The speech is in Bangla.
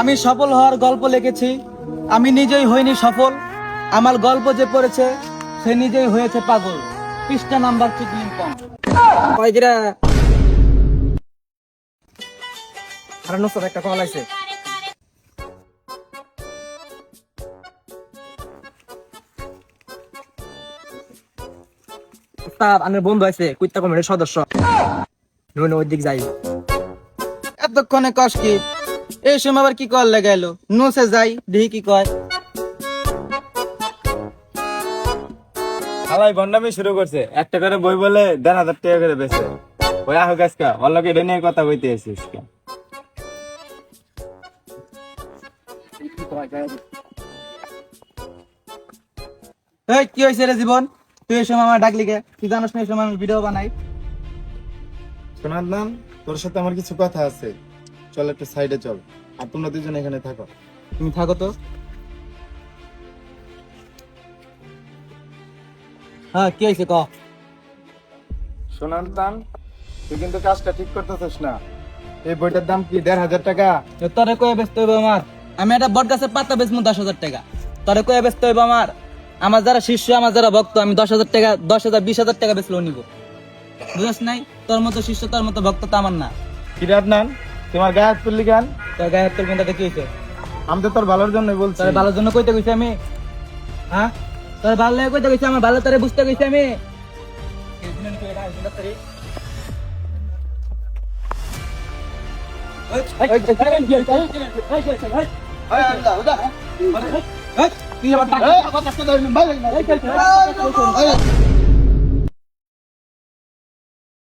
আমি সফল হওয়ার গল্প লিখেছি। আমি নিজেই হইনি সফল। আমার গল্প যে পড়েছে সে নিজেই হয়েছে পাগল। পৃষ্ঠা নাম্বার আর একটা কল আছে উস্তাদ আমার বন্ধু আছে কুইত্তা কমিটির সদস্য। নুন ওই দিক যাই। এতক্ষণে কষ কি? এই সময় আবার কি কর লাগাইলো? নোসে যাই দেখি কি কয়। হালাই ভন্ডামি শুরু করছে। একটা করে বই বলে দেড় হাজার টাকা করে বেছে ওই আহ গাছকা ওর লোকে এটা নিয়ে কথা বইতে এসেছিস এই কি হয়েছে রে জীবন? তুই এই সময় আমার ডাকলি কে? তুই জানোস না এই সময় আমি ভিডিও বানাই। শোনার নাম তোর সাথে আমার কিছু কথা আছে। চল একটু সাইডে চল। আর তোমরা দুজন এখানে থাকো। তুমি থাকো তো। হ্যাঁ কি হয়েছে ক? শোনার তুই কিন্তু কাজটা ঠিক করতেছিস না। এই বইটার দাম কি দেড় হাজার টাকা? তোরে কয়ে ব্যস্ত হইব আমার। আমি একটা বট গাছের পাতা বেচবো দশ হাজার টাকা। তোরে কয়ে ব্যস্ত হইব আমার। আমার যারা শিষ্য আমার যারা ভক্ত আমি দশ হাজার টাকা দশ হাজার বিশ হাজার টাকা বেচলেও নিব। বুঝাস নাই? তোর মতো শিষ্য তোর মতো ভক্ত তো আমার না। নান তোমার গায়ে হাত তুললি কেন তোর গায়ে হাত তোর কোনটা কি হয়েছে আমি তো তোর ভালোর জন্যই বলছি তোর ভালোর জন্য কইতে কইছি আমি হ্যাঁ তোর ভালো লাগে কইতে কইছি আমার ভালো তোরে বুঝতে কইছি আমি এই,